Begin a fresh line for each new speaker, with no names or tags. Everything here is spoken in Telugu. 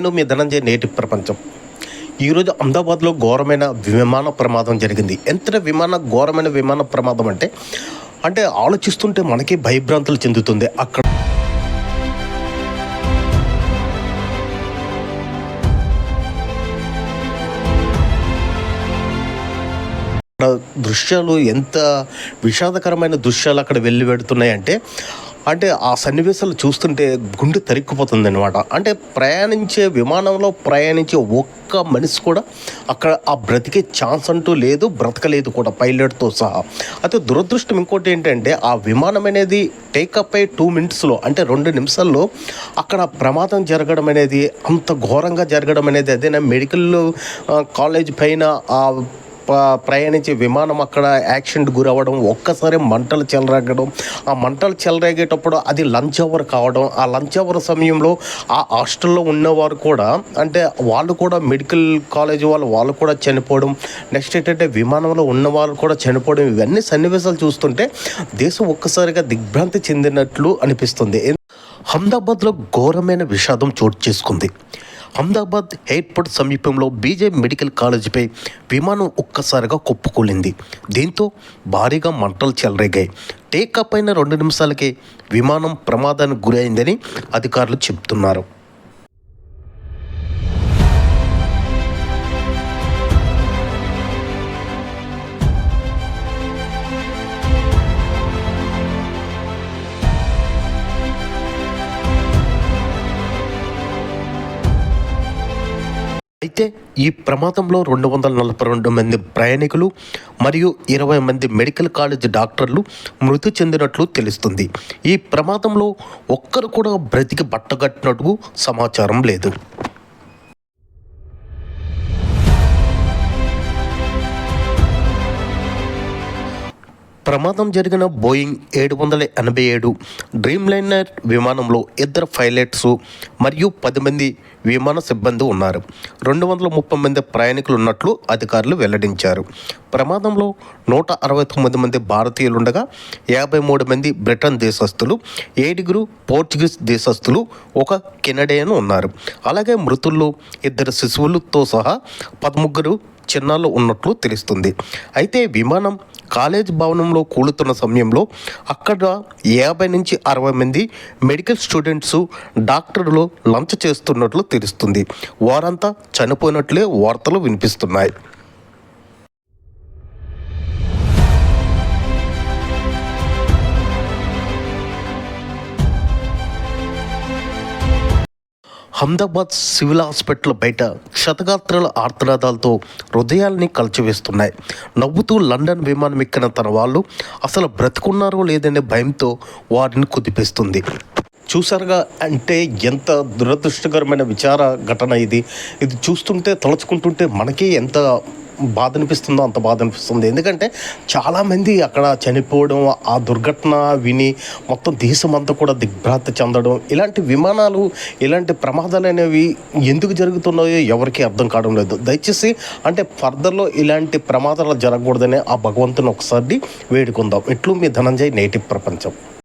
నేను మీ ధనంజయ నేటి ప్రపంచం. ఈరోజు అహ్మదాబాద్లో ఘోరమైన విమాన ప్రమాదం జరిగింది. ఎంత విమాన ఘోరమైన విమాన ప్రమాదం అంటే అంటే ఆలోచిస్తుంటే మనకి భయభ్రాంతులు చెందుతుంది. అక్కడ అక్కడ దృశ్యాలు ఎంత విషాదకరమైన దృశ్యాలు అక్కడ వెళ్ళి పెడుతున్నాయంటే అంటే ఆ సన్నివేశాలు చూస్తుంటే గుండె తరిక్కుపోతుంది అనమాట అంటే ప్రయాణించే విమానంలో ప్రయాణించే ఒక్క మనిషి కూడా అక్కడ ఆ బ్రతికే ఛాన్స్ అంటూ లేదు బ్రతకలేదు కూడా పైలట్తో సహా. అయితే దురదృష్టం ఇంకోటి ఏంటంటే ఆ విమానం అనేది టేకప్ అయ్యి టూ మినిట్స్లో అంటే రెండు నిమిషాల్లో అక్కడ ప్రమాదం జరగడం అనేది అంత ఘోరంగా జరగడం అనేది అదేనా? మెడికల్ కాలేజ్ పైన ఆ ప్రయాణించే విమానం అక్కడ యాక్సిడెంట్ గురవ్వడం ఒక్కసారి మంటలు చెలరేగడం ఆ మంటలు చెలరేగేటప్పుడు అది లంచ్ అవర్ కావడం ఆ లంచ్ అవర్ సమయంలో ఆ హాస్టల్లో ఉన్నవారు కూడా అంటే వాళ్ళు కూడా మెడికల్ కాలేజ్ వాళ్ళు వాళ్ళు కూడా చనిపోవడం నెక్స్ట్ ఏంటంటే విమానంలో ఉన్నవారు కూడా చనిపోవడం ఇవన్నీ సన్నివేశాలు చూస్తుంటే దేశం ఒక్కసారిగా దిగ్భ్రాంతి చెందినట్లు అనిపిస్తుంది. అహ్మదాబాద్లో ఘోరమైన విషాదం చోటు చేసుకుంది. అహ్మదాబాద్ ఎయిర్పోర్ట్ సమీపంలో బీజే మెడికల్ కాలేజీపై విమానం ఒక్కసారిగా కుప్పకూలింది. దీంతో భారీగా మంటలు చెలరేగాయి. టేకప్ అయిన రెండు నిమిషాలకే విమానం ప్రమాదానికి గురైందని అధికారులు చెబుతున్నారు. అయితే ఈ ప్రమాదంలో రెండు వందల నలభై రెండు మంది ప్రయాణికులు మరియు ఇరవై మంది మెడికల్ కాలేజ్ డాక్టర్లు మృతి చెందినట్లు తెలుస్తుంది. ఈ ప్రమాదంలో ఒక్కరు కూడా బ్రతికి బట్టగట్టినట్టు సమాచారం లేదు. ప్రమాదం జరిగిన బోయింగ్ ఏడు వందల ఎనభై ఏడు డ్రీమ్లైనర్ విమానంలో ఇద్దరు పైలట్స్ మరియు పది మంది విమాన సిబ్బంది ఉన్నారు. రెండు వందల ముప్పై మంది ప్రయాణికులు ఉన్నట్లు అధికారులు వెల్లడించారు. ప్రమాదంలో నూట అరవై తొమ్మిది మంది భారతీయులు ఉండగా యాభై మూడు మంది బ్రిటన్ దేశస్తులు ఏడుగురు పోర్చుగీస్ దేశస్తులు ఒక కెనడియన్ ఉన్నారు. అలాగే మృతుల్లో ఇద్దరు శిశువులతో సహా పదముగ్గురు చిహ్నాలు ఉన్నట్లు తెలుస్తుంది. అయితే విమానం కాలేజ్ భవనంలో కూలుతున్న సమయంలో అక్కడ యాభై నుంచి అరవై మంది మెడికల్ స్టూడెంట్స్ డాక్టర్లు లంచ్ చేస్తున్నట్లు తెలుస్తుంది. వారంతా చనిపోయినట్లే వార్తలు వినిపిస్తున్నాయి. అహ్మదాబాద్ సివిల్ హాస్పిటల్ బయట క్షతగాత్రాల ఆర్తనాదాలతో హృదయాల్ని కలిచివేస్తున్నాయి. నవ్వుతూ లండన్ విమానం ఎక్కిన తన వాళ్ళు అసలు బ్రతుకున్నారో లేదనే భయంతో వారిని కుదిపేస్తుంది. చూసారుగా అంటే ఎంత దురదృష్టకరమైన విచార ఘటన ఇది. ఇది చూస్తుంటే తలుచుకుంటుంటే మనకే ఎంత బాధ అనిపిస్తుందో అంత బాధ అనిపిస్తుంది ఎందుకంటే చాలామంది అక్కడ చనిపోవడం ఆ దుర్ఘటన విని మొత్తం దేశం అంతా కూడా దిగ్భ్రాంతి చెందడం ఇలాంటి విమానాలు ఇలాంటి ప్రమాదాలు అనేవి ఎందుకు జరుగుతున్నాయో ఎవరికీ అర్థం కావడం లేదు. దయచేసి అంటే ఫర్దర్లో ఇలాంటి ప్రమాదాలు జరగకూడదని ఆ భగవంతుని ఒకసారి వేడుకుందాం. ఇట్లు మీ ధనంజయ్ నేటివ్ ప్రపంచం.